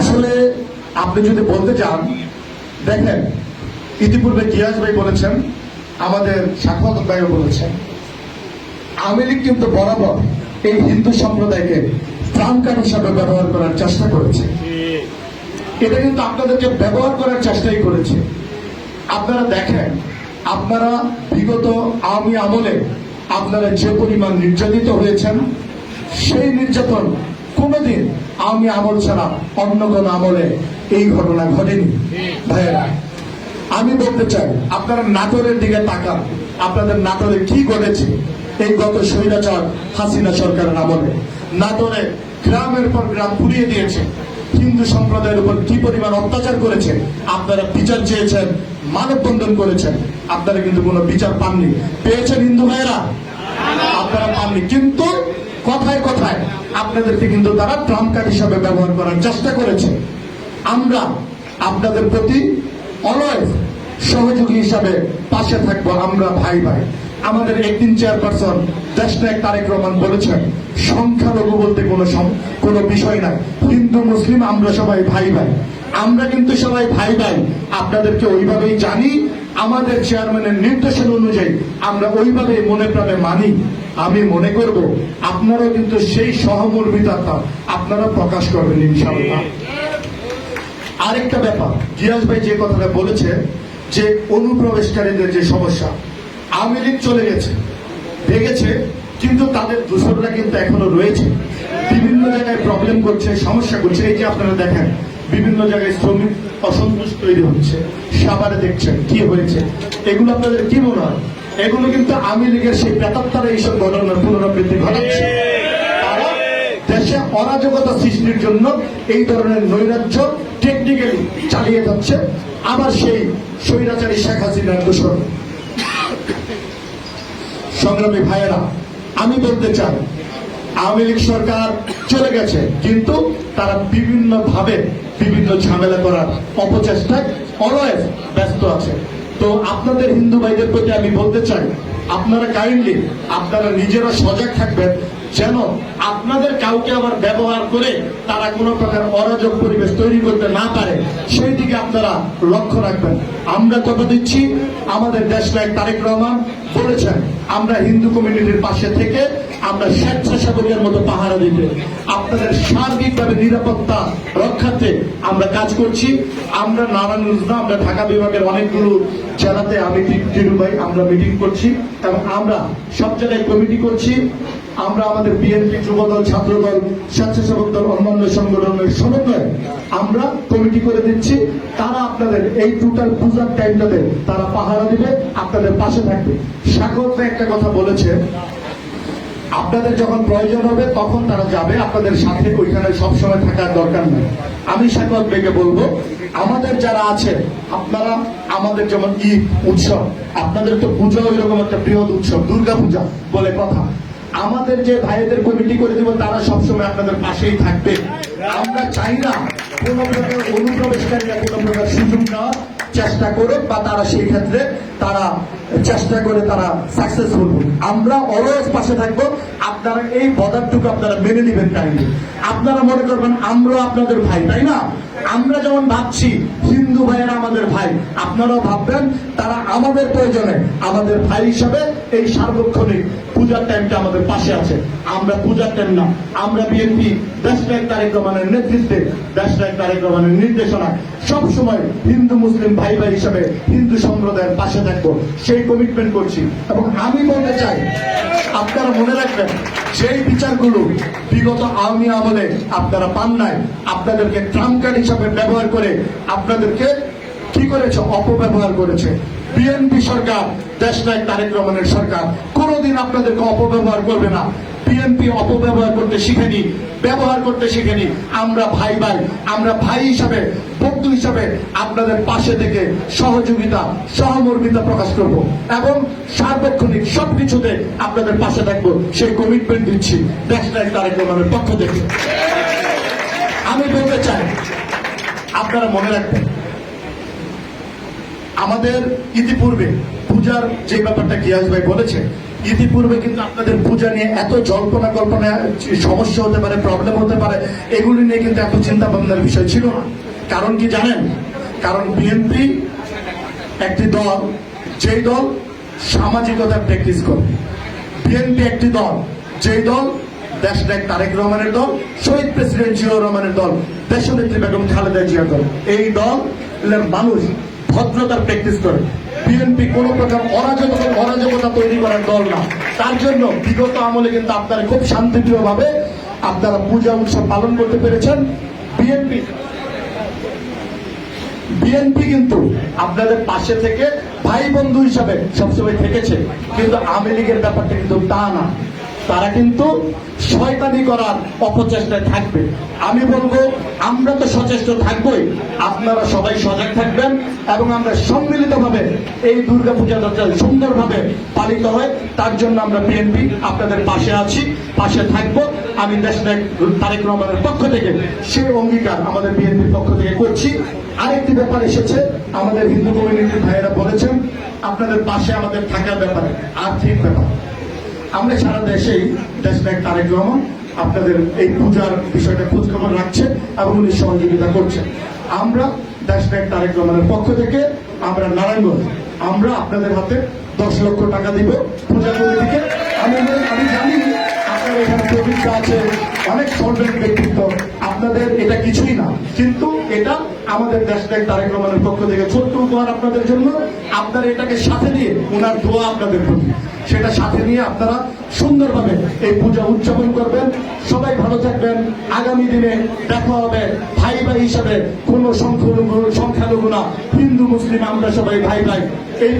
আসলে আপনি যদি বলতে চান, দেখেন, ইতিপূর্বে গিয়াস ভাই বলেছেন, আমাদের সাক্ষাৎ ভাইও বলেছেন আওয়ামী লীগ কিন্তু বরাবর এই হিন্দু সম্প্রদায়কে ত্রাণ কার্ড হিসাবে ব্যবহার করার চেষ্টা করেছে। এটা কিন্তু আপনাদেরকে ব্যবহার করার চেষ্টাই করেছে। আপনারা দেখেন, আপনারা বিগত আওয়ামী আমলে আপনারা যে পরিমাণ নির্যাতিত হয়েছেন, সেই নির্যাতন কোনোদিন আওয়ামী আমল ছাড়া অন্য কোন আমলে এই ঘটনা ঘটেনি। ভাইয়েরা, আমি বলতে চাই, আপনারা নাটোরের দিকে তাকান। আপনাদের নাটোরে কি ঘটেছে? এই গত স্বৈরাচার হাসিনা সরকারের আমলে। নাটোরে গ্রামের পর গ্রাম পুড়িয়ে দিয়েছে। হিন্দু সম্প্রদায়ের উপর কি পরিমাণ অত্যাচার করেছে? আপনারা বিচার চেয়েছেন, মানববন্ধন করেছেন। আপনারা কিন্তু কোনো বিচার পাননি। পেয়েছেন হিন্দু ভাইয়েরা? আপনারা পাননি। কিন্তু কথায় কথায় আপনাদেরকে কিন্তু তারা ট্রাম্প কার্ড হিসাবে ব্যবহার করার চেষ্টা করেছে। আমরা আপনাদের প্রতি অলয় সহযোগী হিসাবে পাশে থাকব আমরা ভাই ভাই। আমাদের একদিন চেয়ারপারসন দেশনায়ক তারেক রহমান বলেছেন, সংখ্যালঘু বলতে কোনো কোনো বিষয় নাই। হিন্দু, মুসলিম, আমরা সবাই ভাই ভাই। আমরা কিন্তু সবাই ভাই ভাই। আপনাদেরকে ওইভাবেই জানি, আমাদের চেয়ারম্যানের নির্দেশন অনুযায়ী আমরা ওইভাবেই মনে প্রাণে মানি। আমি মনে করব, আপনারাও কিন্তু সেই সহমর্মিতাটা আপনারা প্রকাশ করবেন ইনশাআল্লাহ। আরেকটা ব্যাপার, গিয়াস ভাই যে কথাটা বলেছে যে অনুপ্রবেশকারীদের যে সমস্যা, আওয়ামী লীগ চলে গেছে ভেগেছে কিন্তু তাদের দূষণরা কিন্তু এখনও রয়েছে। বিভিন্ন জায়গায় প্রবলেম করছে, সমস্যা করছে। এই যে আপনারা দেখেন, বিভিন্ন জায়গায় শ্রমিক অসন্তোষ তৈরি হচ্ছে। সাবারে দেখছেন কি হয়েছে। এগুলো আপনাদের কি মনে হয়? এগুলো কিন্তু আওয়ামী লীগের সেই প্রেতাত্মারা এইসব ঘটনার পুনরাবৃত্তি ঘটাচ্ছে। দেশে অরাজকতা সৃষ্টির জন্য এই ধরনের নৈরাজ্য টেকনিক্যালি চালিয়ে যাচ্ছে। আবার সেই স্বৈরাচারী শেখ হাসিনার দূষণ। সংগ্রামী ভাইয়েরা, আমি বলতে চাই, আওয়ামী লীগ সরকার চলে গেছে, কিন্তু তারা বিভিন্ন ভাবে বিভিন্ন ঝামেলা করার অপচেষ্টায় অলওয়েজ ব্যস্ত আছে। তো আপনাদের হিন্দু ভাইদের প্রতি আমি বলতে চাই আপনারা কাইন্ডলি আপনারা নিজেরা সজাগ থাকবেন। যেন আপনাদের কাউকে আবার ব্যবহার করে তারা কোনো প্রকার অরাজক পরিবেশ তৈরি করতে না পারে, সেই দিকে আপনারা লক্ষ্য রাখবেন। আমরা কথা দিচ্ছি, আমাদের দেশ নায়ক তারেক রহমান বলেছেন, আমরা হিন্দু কমিউনিটির পাশে থেকে আমরা স্বেচ্ছাসেবকের মতো পাহারা দিতে, আপনাদের সার্বিকভাবে নিরাপত্তা রক্ষার্থে আমরা কাজ করছি। আমরা নারায়ণগঞ্জ না, আমরা ঢাকা বিভাগের অনেকগুলো জেলাতে আমি টিটু ভাই আমরা মিটিং করছি এবং আমরা সব জায়গায় কমিটি করছি। আমরা আমাদের বিএনপি যুবদল, ছাত্রদল, স্বেচ্ছাসেবক দল, অন্যান্য সংগঠনের সমন্বয়ে আমরা কমিটি করে দিচ্ছি। তারা আপনাদের এই টোটাল পূজার টাইমটাতে তারা পাহারা দিবে, আপনাদের পাশে থাকবে। সাগর একটা কথা বলেছে, আপনাদের যখন প্রয়োজন হবে তখন তারা যাবে, আপনাদের সাথে ওইখানে সবসময় থাকার দরকার নেই। আমি সাকত বেগে বলব, আমাদের যারা আছে, আপনারা আমাদের যেমন ঈদ, উৎসব, আপনাদের তো পূজা ওইরকম একটা বৃহৎ উৎসব দুর্গা পূজা বলে কথা। আমাদের যে ভাইদের কমিটি করে দেবো, তারা সবসময় আপনাদের পাশেই থাকবে। আমরা চাই না কোনো প্রকার অনুপ্রবেশকারীরা কোনো প্রকার সুযোগ নেওয়ার চেষ্টা করে বা তারা সেই ক্ষেত্রে তারা চেষ্টা করে তারা সাকসেসফুল হোক। আমরা অলওয়েজ পাশে থাকব। আপনারা এই বদারটুকু আপনারা মেনে নেবেন কাইন্ডলি আপনারা মনে করবেন আমরা আপনাদের ভাই, তাই না? আমরা যেমন ভাবছি, হিন্দু ভাইয়েরা আমাদের ভাই, আপনারাও ভাববেন, তারা আমাদের প্রয়োজনে আমাদের ভাই হিসাবে এই সার্বক্ষণিক পূজার টাইমটা আমাদের পাশে আছে। আমরা পূজার টাইম না, আমরা বিএনপি দেশনায়ক তারেক রহমানের নেতৃত্বে দেশনায়ক তারেক রহমানের নির্দেশনায় সবসময় হিন্দু, মুসলিম ভাই ভাই হিসাবে হিন্দু সম্প্রদায়ের পাশে থাকব। সেই কমিটমেন্ট করছি। এবং আমি বলতে চাই, আপনারা মনে রাখবেন সেই বিচারগুলো বিগত আওয়ামী আমলে আপনারা পান নাই, আপনাদেরকে ট্রাম্প কার্ড হিসাবে ব্যবহার করে আপনাদেরকে কি করেছে? অপব্যবহার করেছে। বিএনপি সরকার দেশনায়ক তারেক রহমানের সরকার কোনোদিন আপনাদেরকে অপব্যবহার করবে না। বিএনপি অপব্যবহার করতে শিখেনি, ব্যবহার করতে শিখেনি। আমরা ভাই ভাই, আমরা ভাই হিসাবে, বন্ধু হিসাবে আপনাদের পাশে থেকে সহযোগিতা, সহমর্মিতা প্রকাশ করব এবং সার্বক্ষণিক সবকিছুতে আপনাদের পাশে থাকব। সেই কমিটমেন্ট দিচ্ছি দেশনায়ক তারেক রহমানের পক্ষ থেকে। আমি বলতে চাই, আপনারা মনে রাখবেন, আমাদের ইতিপূর্বে পূজার যে ব্যাপারটা গিয়াস ভাই বলেছে ইতিপূর্বে কিন্তু আপনাদের পূজা নিয়ে এত জল্পনা কল্পনা, সমস্যা হতে পারে প্রবলেম হতে পারে, এগুলি নিয়ে কিন্তু এত চিন্তা ভাবনার বিষয় ছিল না। কারণ কি জানেন? কারণ বিএনপি একটি দল, যেই দল সামাজিকতা প্র্যাকটিস করে। বিএনপি একটি দল, যেই দল দেশনায়ক তারেক রহমানের দল, শহীদ প্রেসিডেন্ট জিয়াউর রহমানের দল, দেশনেত্রী বেগম খালেদা জিয়ার দল। এই দল মানুষ ভদ্রতার প্র্যাকটিস করে। বিএনপি কোন প্রকার অরাজকতা অরাজকতা তৈরি করার দল না। তার জন্য বিগত আমলে কিন্তু আপনারা খুব শান্তিপ্রিয় ভাবে আপনারা পূজা উৎসব পালন করতে পেরেছেন। বিএনপি বিএনপি কিন্তু আপনাদের পাশে থেকে ভাই বন্ধু হিসাবে সবসময় থেকেছে। কিন্তু আওয়ামী লীগের ব্যাপারটা কিন্তু তা না। তারা কিন্তু শয়তানি করার অপচেষ্টায় থাকবে। আমি বলব, আমরা তো সচেষ্ট থাকবই। আপনারা সবাই সজাগ থাকবেন এবং আমরা সম্মিলিতভাবে এই দুর্গাপূজা যাতে সুন্দরভাবে পালিত হয় তার জন্য আমরা বিএনপি আপনাদের পাশে আছি, পাশে থাকব। আমি দেশনায়ক তারেক রহমানের পক্ষ থেকে সেই অঙ্গীকার আমাদের বিএনপির পক্ষ থেকে করছি। আরেকটি ব্যাপার এসেছে, আমাদের হিন্দু কমিউনিটির ভাইয়েরা বলেছেন, আপনাদের পাশে আমাদের থাকার ব্যাপারে আর্থিক ব্যাপার। আমরা সারা দেশেই তারেক রহমান আপনাদের এই পূজার বিষয়টা খোঁজখবর রাখছে এবং উনি সহযোগিতা করছেন। আমরা দেশনায়ক তারেক রহমানের পক্ষ থেকে আমরা নারায়ণগঞ্জ, আমরা আপনাদের হাতে দশ লক্ষ টাকা দিব পূজা কমিটিকে আমি আমি জানি এখানে প্রতিষ্ঠা আছে, অনেক সরকারি ব্যক্তিত্ব, আপনাদের এটা কিছুই না। কিন্তু এটা আমাদের দেশটাই তারেক রহমানের পক্ষ থেকে ছোট্ট উপহার আপনাদের জন্য। আপনারা এটাকে সাথে নিয়ে ওনার দোয়া আপনাদের প্রতি। সেটা সাথে নিয়ে আপনারা সুন্দরভাবে এই পূজা উদযাপন করবেন। সবাই ভালো থাকবেন। আগামী দিনে দেখা হবে ভাই ভাই হিসাবে। কোনো সংখ্যালঘু সংখ্যালঘু না। হিন্দু, মুসলিম, আমরা সবাই ভাই ভাই। এই